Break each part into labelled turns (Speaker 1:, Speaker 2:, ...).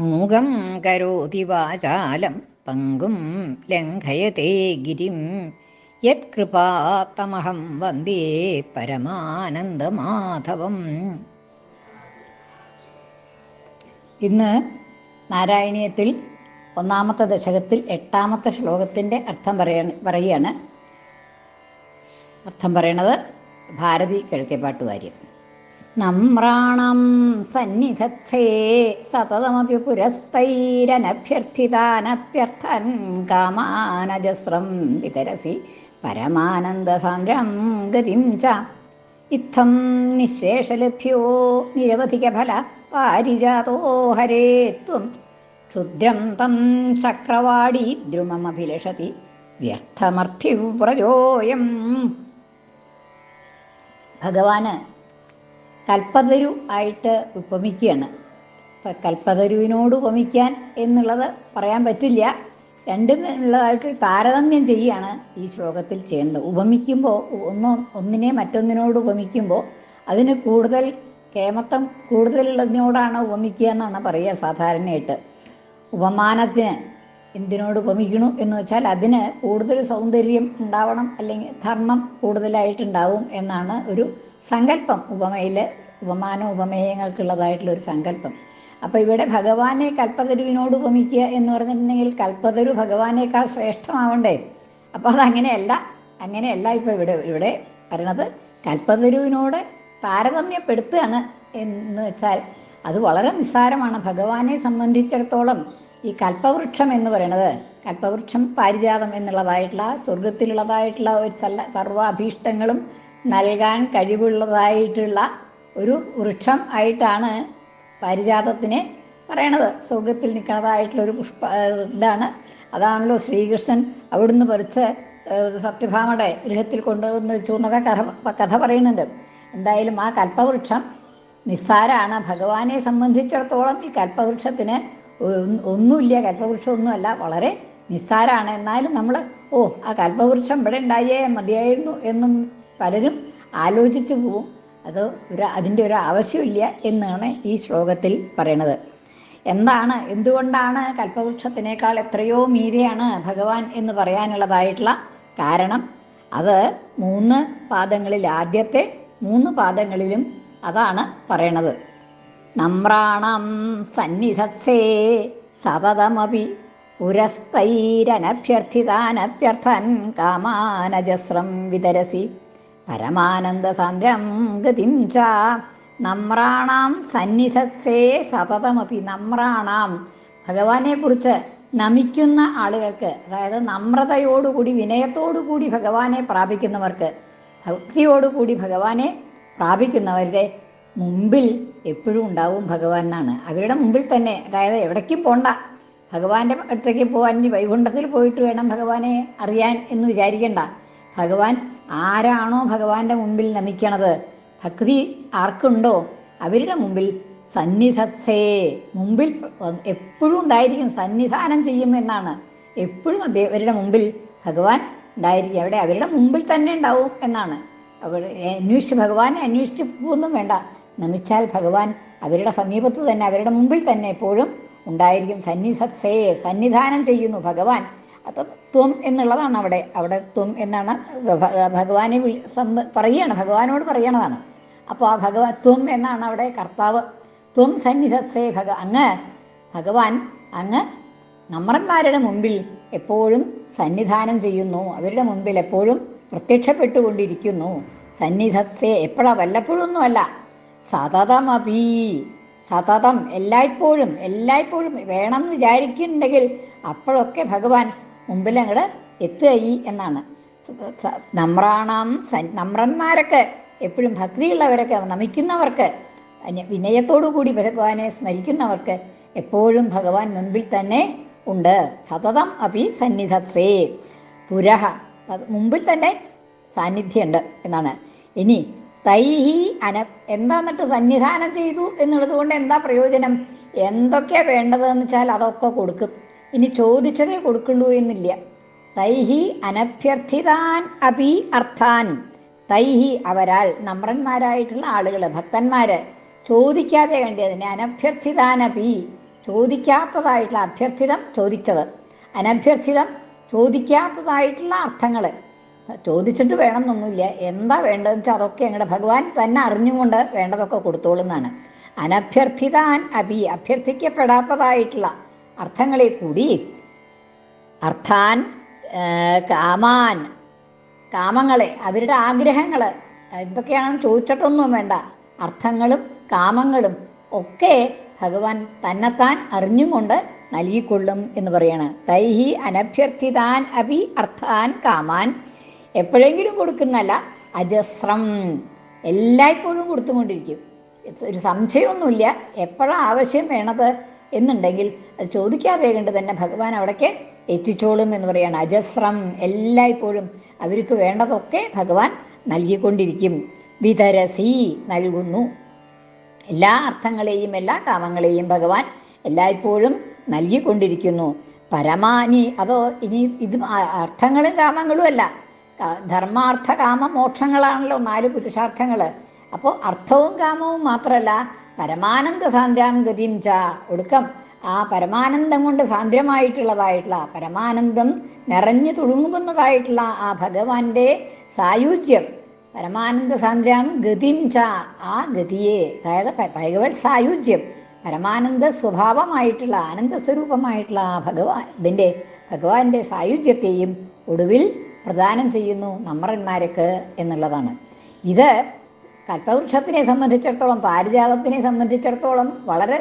Speaker 1: മൂകം കരോതി വാചാലം പങ്കും ലംഘയത്തെ ഗിരിം. യത്കൃപാത്തമഹം വന്ദേ പരമാനന്ദമാധവം. ഇന്ന് നാരായണീയത്തിൽ ഒന്നാമത്തെ ദശകത്തിൽ എട്ടാമത്തെ ശ്ലോകത്തിന്റെ അർത്ഥം പറയ പറയുകയാണ്. അർത്ഥം പറയണത് ഭാരതി കിഴക്കേപ്പാട്ടുകാര്യം നമ്രാണം സന്നിധത്സേ സതതമപി പുരസ്തൈരനഭ്യർത്ഥിതാനഭ്യർത്ഥൻ കാമാനജസ്രം വിതരസി പരമാനന്ദസാന്ദ്രം ഗതിം ച. ഇത്തം നിശേഷലഭ്യോ നിരവധികഫല പാരിജാതോ ഹരേ ത്വം. ക്ഷുദ്രം തം ചക്രവാടി ദ്രുമമഭിലഷതി വ്യർത്ഥമർത്ഥിവ്രജോയം. ഭഗവാന് കൽപ്പതരു ആയിട്ട് ഉപമിക്കുകയാണ്. ഇപ്പം കൽപ്പതരുവിനോട് ഉപമിക്കാൻ എന്നുള്ളത് പറയാൻ പറ്റില്ല. രണ്ടും ഉള്ളതായിട്ട് താരതമ്യം ചെയ്യുകയാണ് ഈ ശ്ലോകത്തിൽ ചെയ്യേണ്ടത്. ഉപമിക്കുമ്പോൾ ഒന്ന് ഒന്നിനെ മറ്റൊന്നിനോട് ഉപമിക്കുമ്പോൾ അതിന് കൂടുതൽ കേമത്വം കൂടുതലുള്ളതിനോടാണ് ഉപമിക്കുക എന്നാണ് പറയുക സാധാരണയായിട്ട്. ഉപമാനത്തിന് എന്തിനോട് ഉപമിക്കണു എന്ന് വെച്ചാൽ അതിന് കൂടുതൽ സൗന്ദര്യം ഉണ്ടാവണം അല്ലെങ്കിൽ ധർമ്മം കൂടുതലായിട്ടുണ്ടാവും എന്നാണ് ഒരു സങ്കല്പം ഉപമയിൽ ഉപമാന ഉപമേയങ്ങൾക്കുള്ളതായിട്ടുള്ള ഒരു സങ്കല്പം. അപ്പോൾ ഇവിടെ ഭഗവാനെ കൽപ്പതരുവിനോട് ഉപമിക്കുക എന്ന് പറഞ്ഞിട്ടുണ്ടെങ്കിൽ കൽപ്പതരു ഭഗവാനേക്കാൾ ശ്രേഷ്ഠമാവണ്ടേ? അപ്പോൾ അതങ്ങനെയല്ല അങ്ങനെയല്ല ഇപ്പോൾ ഇവിടെ ഇവിടെ പറയണത് കൽപ്പതരുവിനോട് താരതമ്യപ്പെടുത്തുകയാണ് എന്ന് വെച്ചാൽ അത് വളരെ നിസ്സാരമാണ്. ഭഗവാനെ സംബന്ധിച്ചിടത്തോളം ഈ കൽപ്പവൃക്ഷം എന്ന് പറയുന്നത് കൽപ്പവൃക്ഷം പാരിജാതം എന്നുള്ളതായിട്ടുള്ള സ്വർഗത്തിലുള്ളതായിട്ടുള്ള ഒരു സർവാഭീഷ്ടങ്ങളും നൽകാൻ കഴിവുള്ളതായിട്ടുള്ള ഒരു വൃക്ഷം ആയിട്ടാണ് പാരിജാതത്തിനെ പറയണത്. സ്വർഗത്തിൽ നിൽക്കുന്നതായിട്ടുള്ള ഒരു പുഷ്പ ഇതാണ്. അതാണല്ലോ ശ്രീകൃഷ്ണൻ അവിടുന്ന് പറിച്ച് സത്യഭാമയുടെ ഗൃഹത്തിൽ കൊണ്ടുവന്ന് വെച്ചു എന്നൊക്കെ കഥ കഥ പറയുന്നുണ്ട്. എന്തായാലും ആ കൽപ്പവൃക്ഷം നിസ്സാരാണ്. ഭഗവാനെ സംബന്ധിച്ചിടത്തോളം ഈ കൽപ്പവൃക്ഷത്തിന് ഒന്നുമില്ല കൽപ്പവൃക്ഷമൊന്നുമല്ല വളരെ നിസ്സാരാണ്. എന്നാലും നമ്മൾ ഓ ആ കൽപ്പവൃക്ഷം ഇവിടെ ഉണ്ടായേ മതിയായിരുന്നു എന്നും പലരും ആലോചിച്ചു പോവും. അത് ഒരു അതിന്റെ ഒരു ആവശ്യമില്ല എന്നാണ് ഈ ശ്ലോകത്തിൽ പറയണത്. എന്താണ് എന്തുകൊണ്ടാണ് കൽപ്പവൃക്ഷത്തിനേക്കാൾ എത്രയോ മീരെയാണ് ഭഗവാൻ എന്ന് പറയാനുള്ളതായിട്ടുള്ള കാരണം? അത് മൂന്ന് പാദങ്ങളിൽ ആദ്യത്തെ മൂന്ന് പാദങ്ങളിലും അതാണ് പറയണത്. നമ്രാണം സന്നിധത്സേ സതതമപി പുരസ്തൈരനഭ്യർത്ഥിതാനഭ്യർത്ഥൻ കാമാനജസ്രം വിതരസി. പരമാനന്ദസാന്ദ്രം ഗതിം ച. നമ്രാണാം സന്നിധസ്സേ സതതമപി. നമ്രാണാം. ഭഗവാനെ കുറിച്ച് നമിക്കുന്ന ആളുകൾക്ക് അതായത് നമ്രതയോടുകൂടി വിനയത്തോടുകൂടി ഭഗവാനെ പ്രാപിക്കുന്നവർക്ക് ഭക്തിയോടുകൂടി ഭഗവാനെ പ്രാപിക്കുന്നവരുടെ മുമ്പിൽ എപ്പോഴും ഉണ്ടാവും ഭഗവാൻ എന്നാണ്. അവരുടെ മുമ്പിൽ തന്നെ അതായത് എവിടേക്കും പോണ്ട. ഭഗവാന്റെ അടുത്തേക്ക് പോകാൻ വൈകുണ്ഠത്തിൽ പോയിട്ട് വേണം ഭഗവാനെ അറിയാൻ എന്ന് വിചാരിക്കണ്ട. ഭഗവാൻ ആരാണോ ഭഗവാന്റെ മുമ്പിൽ നമിക്കണത്? ഭക്തി ആർക്കുണ്ടോ? അവരുടെ മുമ്പിൽ സന്നിധസ്സേ. മുമ്പിൽ എപ്പോഴും ഉണ്ടായിരിക്കും സന്നിധാനം ചെയ്യും എന്നാണ്. എപ്പോഴും അവരുടെ മുമ്പിൽ ഭഗവാൻ ഉണ്ടായിരിക്കും. അവിടെ അവരുടെ മുമ്പിൽ തന്നെ ഉണ്ടാവും എന്നാണ്. അവിടെ അന്വേഷിച്ച് ഭഗവാനെ അന്വേഷിച്ച് പോകുന്നും വേണ്ട. നമിച്ചാൽ ഭഗവാൻ അവരുടെ സമീപത്ത് തന്നെ അവരുടെ മുമ്പിൽ തന്നെ എപ്പോഴും ഉണ്ടായിരിക്കും. സന്നിധസ്സേ സന്നിധാനം ചെയ്യുന്നു ഭഗവാൻ. അത് ത്വം എന്നുള്ളതാണ് അവിടെ. അവിടെ ത്വം എന്നാണ് ഭഗവാനെ പറയുകയാണ് ഭഗവാനോട് പറയണതാണ്. അപ്പോൾ ആ ഭഗവാൻ ത്വം എന്നാണ് അവിടെ കർത്താവ്. ത്വം സന്നിധസ്സേ ഭഗ അങ്ങ് ഭഗവാൻ അങ്ങ് നമ്മറന്മാരുടെ മുമ്പിൽ എപ്പോഴും സന്നിധാനം ചെയ്യുന്നു. അവരുടെ മുമ്പിൽ എപ്പോഴും പ്രത്യക്ഷപ്പെട്ടുകൊണ്ടിരിക്കുന്നു. സന്നിധസ്സേ എപ്പോഴാ? വല്ലപ്പോഴൊന്നുമല്ല. സതതമപി സതതം എല്ലായ്പ്പോഴും എല്ലായ്പ്പോഴും വേണമെന്ന് വിചാരിക്കുന്നുണ്ടെങ്കിൽ അപ്പോഴൊക്കെ ഭഗവാൻ മുമ്പിൽ അങ്ങോട്ട് എത്തുകയി എന്നാണ്. നമ്രാണാം നമ്രന്മാരൊക്കെ എപ്പോഴും ഭക്തിയുള്ളവരൊക്കെ നമിക്കുന്നവർക്ക് വിനയത്തോടു കൂടി ഭഗവാനെ സ്മരിക്കുന്നവർക്ക് എപ്പോഴും ഭഗവാൻ മുൻപിൽ തന്നെ ഉണ്ട്. സതതം അപി സന്നിധസേ പുരഹ മുമ്പിൽ തന്നെ സാന്നിധ്യമുണ്ട് എന്നാണ്. ഇനി തൈഹി അന എന്താന്നിട്ട് സന്നിധാനം ചെയ്തു എന്നുള്ളത് കൊണ്ട് എന്താ പ്രയോജനം? എന്തൊക്കെയാ വേണ്ടതെന്ന് വെച്ചാൽ അതൊക്കെ കൊടുക്കും. ഇനി ചോദിച്ചതേ കൊടുക്കുള്ളൂ എന്നില്ല. തൈഹി അനഭ്യർത്ഥിതാൻ അപി അർത്ഥാൻ. തൈഹി അവരാൽ നമ്രന്മാരായിട്ടുള്ള ആളുകൾ ഭക്തന്മാര്. ചോദിക്കാതെ വേണ്ടിയതിനെ അനഭ്യർത്ഥിതാനപി ചോദിക്കാത്തതായിട്ടുള്ള അഭ്യർത്ഥിതം ചോദിച്ചത്. അനഭ്യർത്ഥിതം ചോദിക്കാത്തതായിട്ടുള്ള അർത്ഥങ്ങൾ ചോദിച്ചിട്ട് വേണമെന്നൊന്നുമില്ല. എന്താ വേണ്ടതെന്ന് വെച്ചാൽ അതൊക്കെ ഞങ്ങളുടെ ഭഗവാൻ തന്നെ അറിഞ്ഞുകൊണ്ട് വേണ്ടതൊക്കെ കൊടുത്തോളുന്നതാണ് അനഭ്യർത്ഥിതാൻ അഭി അഭ്യർത്ഥിക്കപ്പെടാത്തതായിട്ടുള്ള അർത്ഥങ്ങളെ കൂടി അർത്ഥാൻ കാമാൻ കാമങ്ങളെ അവരുടെ ആഗ്രഹങ്ങൾ എന്തൊക്കെയാണെന്ന് ചോദിച്ചിട്ടൊന്നും വേണ്ട. അർത്ഥങ്ങളും കാമങ്ങളും ഒക്കെ ഭഗവാൻ തന്നെത്താൻ അറിഞ്ഞുകൊണ്ട് നൽകിക്കൊള്ളും എന്ന് പറയാണ്. തൈഹി അനഭ്യർത്ഥിതാൻ അപി അർത്ഥാൻ കാമാൻ. എപ്പോഴെങ്കിലും കൊടുക്കുന്നല്ല അജസ്രം. എല്ലായ്പ്പോഴും കൊടുത്തുകൊണ്ടിരിക്കും. ഒരു സംശയമൊന്നുമില്ല. എപ്പോഴാണ് ആവശ്യം വേണത്? എന്നുണ്ടെങ്കിൽ അത് ചോദിക്കാതെ കണ്ട് തന്നെ ഭഗവാൻ അവിടേക്ക് എത്തിച്ചോളും എന്ന് പറയുകയാണ് അജസ്രം എല്ലായ്പ്പോഴും അവർക്ക് വേണ്ടതൊക്കെ ഭഗവാൻ നൽകിക്കൊണ്ടിരിക്കും. വിതരസി നൽകുന്നു. എല്ലാ അർത്ഥങ്ങളെയും എല്ലാ കാമങ്ങളെയും ഭഗവാൻ എല്ലായ്പ്പോഴും നൽകിക്കൊണ്ടിരിക്കുന്നു. പരമാനി അതോ ഇനി ഇത് അർത്ഥങ്ങളും കാമങ്ങളും അല്ല. ധർമാർത്ഥ കാമ മോക്ഷങ്ങളാണല്ലോ നാല് പുരുഷാർത്ഥങ്ങൾ അപ്പോൾ അർത്ഥവും കാമവും മാത്രമല്ല പരമാനന്ദ സാന്ദ്രാം ഗതിയും ച ഒടുക്കം. ആ പരമാനന്ദം കൊണ്ട് സാന്ദ്രമായിട്ടുള്ളതായിട്ടുള്ള പരമാനന്ദം നിറഞ്ഞു തുളുങ്ങുന്നതായിട്ടുള്ള ആ ഭഗവാന്റെ സായുജ്യം. പരമാനന്ദ സാന്ദ്രാം ഗതിം ച ആ ഗതിയെ അതായത് ഭഗവത് സായുജ്യം. പരമാനന്ദ സ്വഭാവമായിട്ടുള്ള ആനന്ദ സ്വരൂപമായിട്ടുള്ള ആ ഭഗവാൻ ഇതിന്റെ ഭഗവാന്റെ സായുജ്യത്തെയും ഒടുവിൽ പ്രദാനം ചെയ്യുന്നു നമ്മറന്മാർക്ക് എന്നുള്ളതാണ്. ഇത് കൽപ്പവൃക്ഷത്തിനെ സംബന്ധിച്ചിടത്തോളം പാരിജാതത്തിനെ സംബന്ധിച്ചിടത്തോളം വളരെ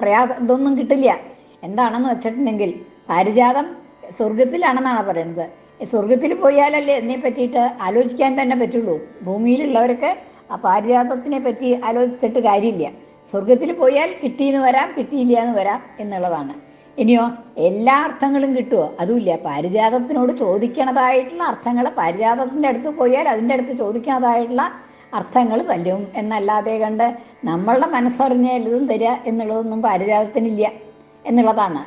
Speaker 1: പ്രയാസം ഇതൊന്നും കിട്ടില്ല. എന്താണെന്ന് വെച്ചിട്ടുണ്ടെങ്കിൽ പാരിജാതം സ്വർഗത്തിലാണെന്നാണ് പറയുന്നത്. സ്വർഗത്തിൽ പോയാലല്ലേ എന്നെ പറ്റിയിട്ട് ആലോചിക്കാൻ തന്നെ പറ്റുള്ളൂ. ഭൂമിയിലുള്ളവരൊക്കെ ആ പാരിജാതത്തിനെ പറ്റി ആലോചിച്ചിട്ട് കാര്യമില്ല. സ്വർഗത്തിൽ പോയാൽ കിട്ടിയെന്ന് വരാം കിട്ടിയില്ല എന്ന് വരാം എന്നുള്ളതാണ്. ഇനിയോ എല്ലാ അർത്ഥങ്ങളും കിട്ടുമോ അതുമില്ല. പാരിജാതത്തിനോട് ചോദിക്കണതായിട്ടുള്ള അർത്ഥങ്ങൾ പാരിജാതത്തിന്റെ അടുത്ത് പോയാൽ അതിന്റെ അടുത്ത് ചോദിക്കണതായിട്ടുള്ള അർത്ഥങ്ങൾ വരും എന്നല്ലാതെ കണ്ട് നമ്മളുടെ മനസ്സറിഞ്ഞ എഴുതും തരിക എന്നുള്ളതൊന്നും പാരിജാതത്തിനില്ല എന്നുള്ളതാണ്.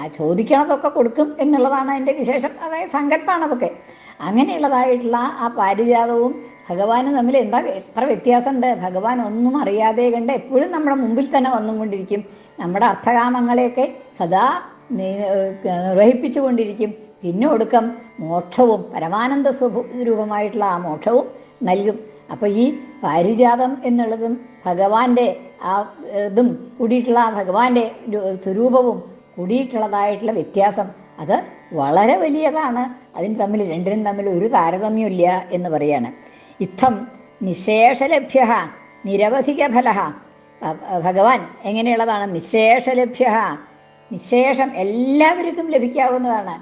Speaker 1: ആ ചോദിക്കണതൊക്കെ കൊടുക്കും എന്നുള്ളതാണ് അതിന്റെ വിശേഷം. അതായത് സങ്കല്പമാണ് അതൊക്കെ അങ്ങനെയുള്ളതായിട്ടുള്ള ആ പാരിജാതവും ഭഗവാനും തമ്മിൽ എന്താ എത്ര വ്യത്യാസമുണ്ട്? ഭഗവാൻ ഒന്നും അറിയാതെ കണ്ട് എപ്പോഴും നമ്മുടെ മുമ്പിൽ തന്നെ വന്നുകൊണ്ടിരിക്കും. നമ്മുടെ അർത്ഥകാമങ്ങളെയൊക്കെ സദാ നിർവഹിപ്പിച്ചു കൊണ്ടിരിക്കും പിന്നെ ഒടുക്കം മോക്ഷവും പരമാനന്ദ സ്വരൂപമായിട്ടുള്ള ആ മോക്ഷവും നൽകും. അപ്പോൾ ഈ പാരിജാതം എന്നുള്ളതും ഭഗവാന്റെ ആ ഇതും കൂടിയിട്ടുള്ള ഭഗവാന്റെ സ്വരൂപവും കൂടിയിട്ടുള്ളതായിട്ടുള്ള വ്യത്യാസം അത് വളരെ വലിയതാണ്. അതിന് തമ്മിൽ രണ്ടിനും തമ്മിൽ ഒരു താരതമ്യമില്ല എന്ന് പറയാണ്. ഇത്തം നിശേഷലഭ്യ നിരവധിക ഫല ഭഗവാൻ എങ്ങനെയുള്ളതാണ്? നിശേഷലഭ്യ നിശേഷം എല്ലാവർക്കും ലഭിക്കാവുന്നതാണ്.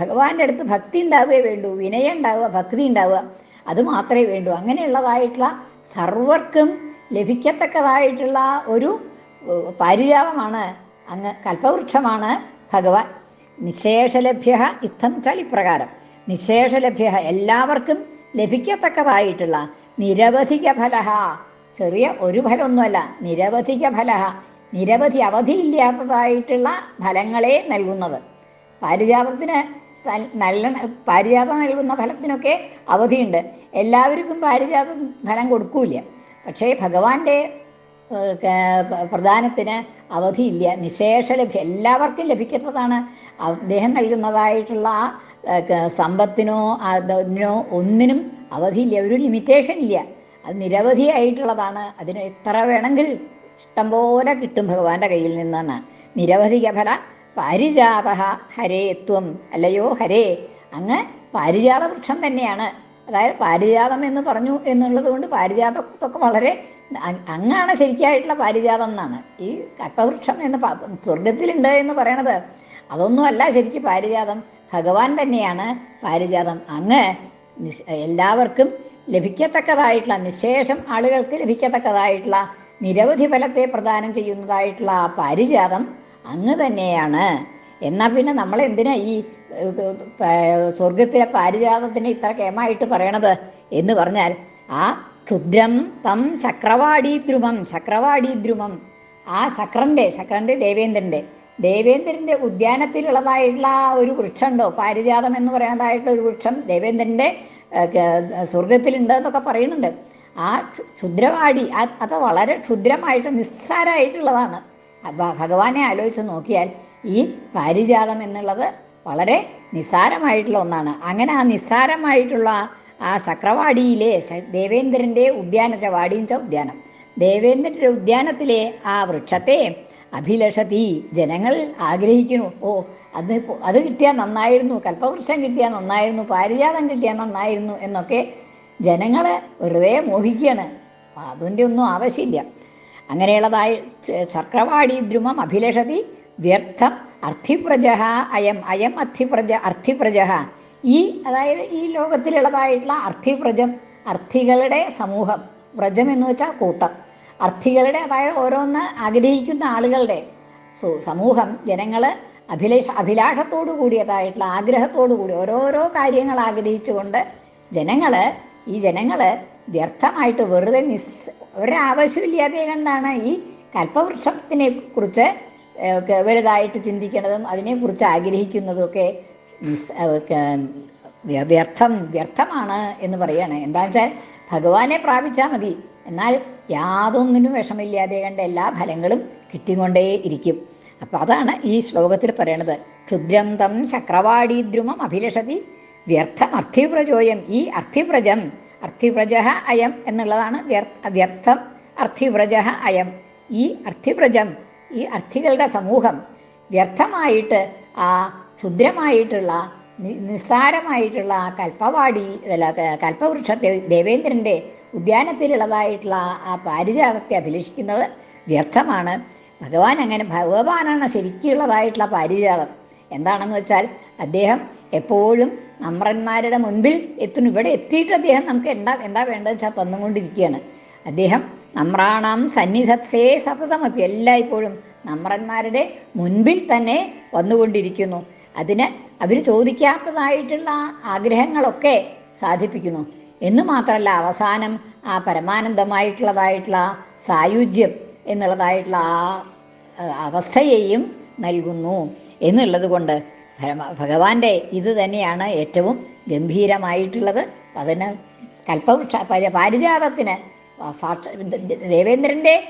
Speaker 1: ഭഗവാന്റെ അടുത്ത് ഭക്തി ഉണ്ടാവുകയേ വേണ്ടൂ വിനയം ഉണ്ടാവുക ഭക്തി ഉണ്ടാവുക. അത് മാത്രമേ വേണ്ടൂ. അങ്ങനെയുള്ളതായിട്ടുള്ള സർവർക്കും ലഭിക്കത്തക്കതായിട്ടുള്ള ഒരു ഏഹ്, അങ്ങ് കൽപ്പവൃക്ഷമാണ് ഭഗവാൻ. നിശേഷലഭ്യ ഇത്തം ചാൽ ഇപ്രകാരം. നിശേഷലഭ്യ എല്ലാവർക്കും ലഭിക്കത്തക്കതായിട്ടുള്ള നിരവധിക ഫലഹ. ചെറിയ ഒരു ഫലമൊന്നുമല്ല നിരവധിക ഫലഹ. നിരവധി അവധിയില്ലാത്തതായിട്ടുള്ള ഫലങ്ങളെ നൽകുന്നത്. പാരിജാതത്തിന് നല്ല പാരിജാതം നൽകുന്ന ഫലത്തിനൊക്കെ അവധിയുണ്ട്. എല്ലാവർക്കും പാരിജാതം ഫലം കൊടുക്കൂല പക്ഷേ ഭഗവാന്റെ പ്രധാനത്തിന് അവധിയില്ല. നിശേഷ ലഭ്യ എല്ലാവർക്കും ലഭിക്കുന്നതാണ്. അദ്ദേഹം നൽകുന്നതായിട്ടുള്ള ആ, സമ്പത്തിനോ അതിനോ ഒന്നിനും അവധിയില്ല. ഒരു ലിമിറ്റേഷൻ ഇല്ല. അത് നിരവധിയായിട്ടുള്ളതാണ് അതിന് എത്ര ഇഷ്ടം പോലെ കിട്ടും ഭഗവാന്റെ കയ്യിൽ നിന്നാണ്. നിരവധിക ഫല പാരിജാത ഹരേ ത്വം അല്ലയോ ഹരേ. അങ്ങ് പാരിജാത വൃക്ഷം തന്നെയാണ്. അതായത് പാരിജാതം എന്ന് പറഞ്ഞു എന്നുള്ളത് കൊണ്ട് പാരിജാതത്തൊക്കെ വളരെ അങ്ങാണ് ശരിക്കായിട്ടുള്ള പാരിജാതം എന്നാണ്. ഈ കപ്പവൃക്ഷം എന്ന് സ്വർഗത്തിലുണ്ട് എന്ന് പറയണത് അതൊന്നുമല്ല ശരിക്കും പാരിജാതം. ഭഗവാൻ തന്നെയാണ് പാരിജാതം. അങ്ങ് എല്ലാവർക്കും ലഭിക്കത്തക്കതായിട്ടുള്ള നിശേഷം ആളുകൾക്ക് ലഭിക്കത്തക്കതായിട്ടുള്ള നിരവധി ഫലത്തെ പ്രദാനം ചെയ്യുന്നതായിട്ടുള്ള ആ പാരിജാതം അങ്ങ് തന്നെയാണ്. എന്നാൽ പിന്നെ നമ്മൾ എന്തിനാ ഈ സ്വർഗത്തിലെ പാരിജാതത്തിന് ഇത്ര കേമായിട്ട് പറയണത് എന്ന് പറഞ്ഞാൽ ആ ക്ഷുദ്രം തം ചക്രവാടീദ്രുമം ചക്രവാടീദ്രുമം ആ ചക്രന്റെ ചക്രന്റെ ദേവേന്ദ്രന്റെ. ദേവേന്ദ്രന്റെ ഉദ്യാനത്തിലുള്ളതായിട്ടുള്ള ആ ഒരു വൃക്ഷമുണ്ടോ? പാരിജാതം എന്ന് പറയുന്നതായിട്ടുള്ള ഒരു വൃക്ഷം ദേവേന്ദ്രന്റെ സ്വർഗത്തിലുണ്ട് എന്നൊക്കെ പറയുന്നുണ്ട്. ആ ക്ഷുദ്രവാടി അത് വളരെ ക്ഷുദ്രമായിട്ട് നിസ്സാരമായിട്ടുള്ളതാണ് ഭഗവാനെ ആലോചിച്ച് നോക്കിയാൽ ഈ പാരിജാതം എന്നുള്ളത് വളരെ നിസ്സാരമായിട്ടുള്ള ഒന്നാണ്. അങ്ങനെ ആ നിസ്സാരമായിട്ടുള്ള ആ ചക്രവാടിയിലെ ദേവേന്ദ്രന്റെ ഉദ്യാനത്തെ വാടിഞ്ച ഉദ്യാനം. ദേവേന്ദ്രന്റെ ഉദ്യാനത്തിലെ ആ വൃക്ഷത്തെ അഭിലഷതി ജനങ്ങൾ ആഗ്രഹിക്കുന്നു. ഓ അത് അത് കിട്ടിയാൽ നന്നായിരുന്നു കൽപ്പവൃക്ഷം കിട്ടിയാൽ നന്നായിരുന്നു പാരിജാതം കിട്ടിയാൽ നന്നായിരുന്നു എന്നൊക്കെ ജനങ്ങൾ വെറുതെ മോഹിക്കുകയാണ്. അതിന്റെ ഒന്നും ആവശ്യമില്ല. അങ്ങനെയുള്ളതായി ചക്രവാടി ദ്രുമം അഭിലഷതി വ്യർത്ഥം അർത്ഥിപ്രജ അയം അയം അർത്ഥിപ്രജ അർത്ഥിപ്രജ ഈ അതായത് ഈ ലോകത്തിലുള്ളതായിട്ടുള്ള അർത്ഥിപ്രജം അർത്ഥികളുടെ സമൂഹം വ്രജം എന്ന് വെച്ചാൽ കൂട്ടം. അർത്ഥികളുടെ അതായത് ഓരോന്ന് ആഗ്രഹിക്കുന്ന ആളുകളുടെ സമൂഹം ജനങ്ങൾ അഭിലേഷ അഭിലാഷത്തോടു കൂടിയതായിട്ടുള്ള ആഗ്രഹത്തോടു കൂടി ഓരോരോ കാര്യങ്ങൾ ആഗ്രഹിച്ചുകൊണ്ട് ജനങ്ങൾ ഈ ജനങ്ങൾ വ്യർത്ഥമായിട്ട് വെറുതെ നിസ് ഒരാവശ്യമില്ലാതെ കണ്ടാണ് ഈ കൽപ്പവൃക്ഷത്തിനെ കുറിച്ച് വലുതായിട്ട് ചിന്തിക്കുന്നതും അതിനെക്കുറിച്ച് ആഗ്രഹിക്കുന്നതും ഒക്കെ നിസ് വ്യർത്ഥം വ്യർത്ഥമാണ് എന്ന് പറയാണ്. എന്താണെന്ന് വെച്ചാൽ ഭഗവാനെ പ്രാപിച്ചാൽ മതി. എന്നാൽ യാതൊന്നിനും വിഷമില്ലാതെ കണ്ട എല്ലാ ഫലങ്ങളും കിട്ടിക്കൊണ്ടേ ഇരിക്കും. അപ്പം അതാണ് ഈ ശ്ലോകത്തിൽ പറയണത്. ക്ഷുദ്രം തം ചക്രവാടീദ്രുമം അഭിലഷതി വ്യർത്ഥം അർത്ഥിവ്രജോയം ഈ അർത്ഥിവ്രജം അർത്ഥിവ്രജ അയം എന്നുള്ളതാണ് വ്യർ- വ്യർത്ഥം അർത്ഥിവ്രജ അയം. ഈ അർത്ഥിവ്രജം ഈ അർത്ഥികളുടെ സമൂഹം വ്യർത്ഥമായിട്ട് ആ ക്ഷുദ്രമായിട്ടുള്ള നിസ്സാരമായിട്ടുള്ള ആ കൽപ്പവാടി അല്ല ക- കൽപ്പവൃക്ഷത്തെ ദേവേന്ദ്രന്റെ ഉദ്യാനത്തിലുള്ളതായിട്ടുള്ള ആ പാരിജാതത്തെ അഭിലഷിക്കുന്നത് വ്യർത്ഥമാണ്. ഭഗവാൻ അങ്ങനെ ഭഗവാനാണ് ശരിക്കുള്ളതായിട്ടുള്ള പാരിജാതം. എന്താണെന്ന് വെച്ചാൽ അദ്ദേഹം എപ്പോഴും നമ്രന്മാരുടെ മുൻപിൽ എത്തുന്നു. ഇവിടെ എത്തിയിട്ട് അദ്ദേഹം നമുക്ക് എന്താ എന്താ വേണ്ടതെന്ന് വെച്ചാൽ തന്നുകൊണ്ടിരിക്കുകയാണ്. അദ്ദേഹം നമ്രാണാം സന്നിധപ്സേ സതതമപ്പി. എല്ലായ്പ്പോഴും നമ്രന്മാരുടെ മുൻപിൽ തന്നെ വന്നുകൊണ്ടിരിക്കുന്നു. അതിന് അവർ ചോദിക്കാത്തതായിട്ടുള്ള ആഗ്രഹങ്ങളൊക്കെ സാധിപ്പിക്കുന്നു. എന്നു മാത്രമല്ല അവസാനം ആ പരമാനന്ദമായിട്ടുള്ളതായിട്ടുള്ള സായുജ്യം എന്നുള്ളതായിട്ടുള്ള ആ അവസ്ഥയെയും നൽകുന്നു എന്നുള്ളത് കൊണ്ട് ഭഗവാന്റെ ഇത് തന്നെയാണ് ഏറ്റവും ഗംഭീരമായിട്ടുള്ളത്. അതിന് കൽപ്പവൃക്ഷ പരി- പാരിജാതത്തിന് സാക്ഷ ദേവേന്ദ്രന്റെ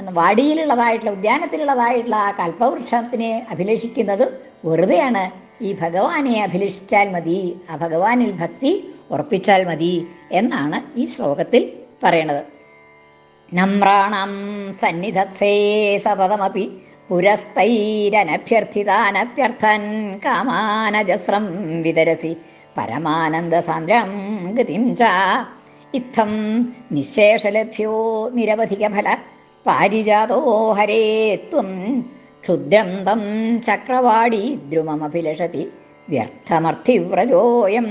Speaker 1: വാടിയിലുള്ളതായിട്ടുള്ള ഉദ്യാനത്തിലുള്ളതായിട്ടുള്ള ആ കൽപ്പവൃക്ഷത്തിനെ അഭിലഷിക്കുന്നത് വെറുതെയാണ്. ഈ ഭഗവാനെ അഭിലഷിച്ചാൽ മതി ആ ഭഗവാനിൽ ഭക്തി ഉറപ്പിച്ചാൽ മതി എന്നാണ് ഈ ശ്ലോകത്തിൽ പറയണത്. നമ്രാണം സന്നിധത്സേ സതതമപി പുരസ്തൈരനഭ്യർത്ഥിതാനഭ്യർത്ഥൻ കാമാനജസ്രം വിതരസി. പരമാനന്ദസാന്ദ്രം ഗതിം ച. ഇത്തം നിശേഷലഭ്യോ നിരവധികഫല. പാരിജാതോ ഹരേ ത്വം. ക്ഷുദ്രം തം ചക്രവാടി ദ്രുമമഭിലഷതി. വ്യർത്ഥമർത്ഥിവ്രജോയം.